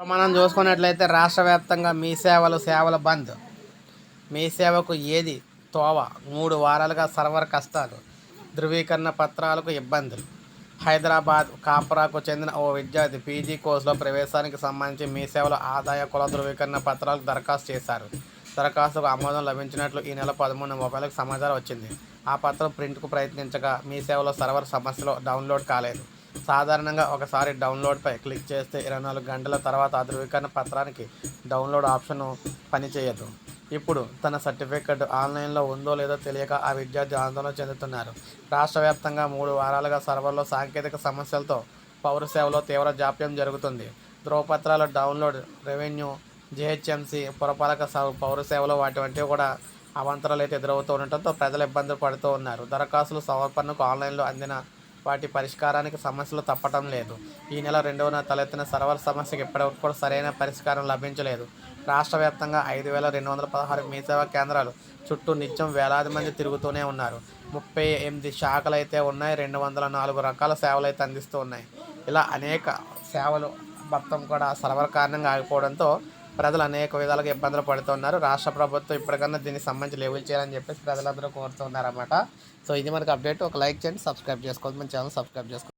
మనం చూసుకున్నట్లయితే రాష్ట్ర వ్యాప్తంగా మీ సేవలు సేవల బంద్. మీ సేవకు ఏది? తోవ. మూడు వారాలుగా సర్వర్ కష్టాలు. ధృవీకరణ పత్రాలకు ఇబ్బందులు. హైదరాబాద్ కాపరాకు చెందిన ఓ విద్యార్థి పీజీ కోర్సులో ప్రవేశానికి సంబంధించి మీ సేవల ఆదాయ కుల ధృవీకరణ పత్రాలకు దరఖాస్తు చేశారు. దరఖాస్తుకు ఆమోదం లభించినట్లు ఈ నెల పదమూడు మొబైల్కి సమాచారం వచ్చింది. ఆ పత్రం ప్రింట్కు ప్రయత్నించగా మీ సేవలో సర్వర్ సమస్యలో డౌన్లోడ్ కాలేదు. సాధారణంగా ఒకసారి డౌన్లోడ్పై క్లిక్ చేస్తే ఇరవై నాలుగు గంటల తర్వాత ఆ ధృవీకరణ పత్రానికి డౌన్లోడ్ ఆప్షన్ పనిచేయదు ఇప్పుడు తన సర్టిఫికెట్ ఆన్లైన్లో ఉందో లేదో తెలియక ఆ విద్యార్థి ఆందోళన చెందుతున్నారు. రాష్ట్ర వ్యాప్తంగా మూడు వారాలుగా సర్వర్లో సాంకేతిక సమస్యలతో పౌర సేవలో తీవ్ర జాప్యం జరుగుతుంది. ధ్రువపత్రాల డౌన్లోడ్ రెవెన్యూ జిహెచ్ఎంసీ పురపాలక పౌర సేవలు వాటి వంటివి కూడా అవాంతరాలు అయితే ఎదురవుతూ ఉండటంతో ప్రజలు ఇబ్బందులు పడుతూ ఉన్నారు. దరఖాస్తులు సమర్పణకు ఆన్లైన్లో అందిన వాటి పరిష్కారానికి సమస్యలు తప్పటం లేదు. ఈ నెల రెండవన తలెత్తిన సర్వర్ సమస్యకు ఇప్పటివరకు కూడా సరైన పరిష్కారం లభించలేదు. రాష్ట్ర వ్యాప్తంగా ఐదు వేల రెండు వందల పదహారు మీ సేవా కేంద్రాలు చుట్టూ నిత్యం వేలాది మంది తిరుగుతూనే ఉన్నారు. ముప్పై ఎనిమిది శాఖలు అయితే ఉన్నాయి రెండు వందల నాలుగు రకాల సేవలు అయితే అందిస్తూ ఉన్నాయి. ఇలా అనేక సేవలు మొత్తం కూడా సర్వర్ కారణంగా ఆగిపోవడంతో ప్రజలు అనేక విధాలుగా ఇబ్బందులు పడుతున్నారు. రాష్ట్ర ప్రభుత్వం ఇప్పటికన్నా దీనికి సంబంధించి లెవెల్ చేయాలని చెప్పేసి ప్రజలందరూ కోరుతున్నారు అన్నమాట సో ఇది మనకు అప్డేట్ ఒక లైక్ చేయండి సబ్స్క్రైబ్ చేసుకోవద్దు మన ఛానల్ సబ్స్క్రైబ్ చేసుకోండి.